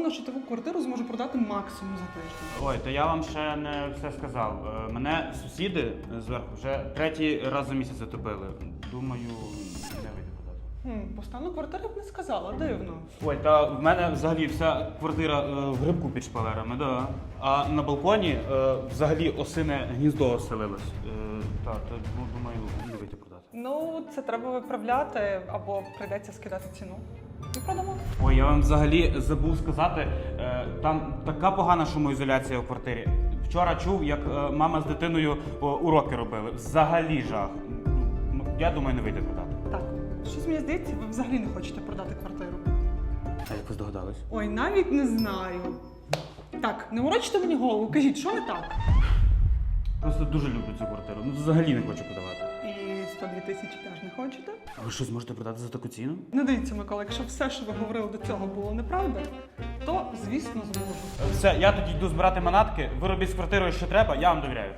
впевнена, що таку квартиру зможу продати максимум за тиждень. Ой, то я вам ще не все сказав. Е, Мене сусіди зверху вже третій раз за місяць затопили. Думаю, не вийде продати. Хм, по стану квартири б не сказала, дивно. Ой, та в мене взагалі вся квартира е, в грибку під шпалерами, да. А на балконі е, взагалі осине гніздо оселилось. Е, та, то ну, думаю, не вийде продати. Ну, це треба виправляти або прийдеться скидати ціну. І продамо. Ой, я вам взагалі забув сказати, е, там така погана шумоізоляція у квартирі. Вчора чув, як е, мама з дитиною о, уроки робили. Взагалі жах. Ну, я думаю, не вийде продати. Так, щось мені здається, ви взагалі не хочете продати квартиру. А як ви здогадались? Ой, навіть не знаю. Так, не морочте мені голову, кажіть, що не так? Просто дуже люблю цю квартиру. Ну взагалі не хочу продавати. І 102 тисячі теж не хочете? А ви щось можете продати за таку ціну? Не дивіться, Микола, якщо все, що ви говорили до цього, було неправда, то звісно зможу. Все, я тоді йду збирати манатки. Ви робіть з квартирою, що треба, я вам довіряю.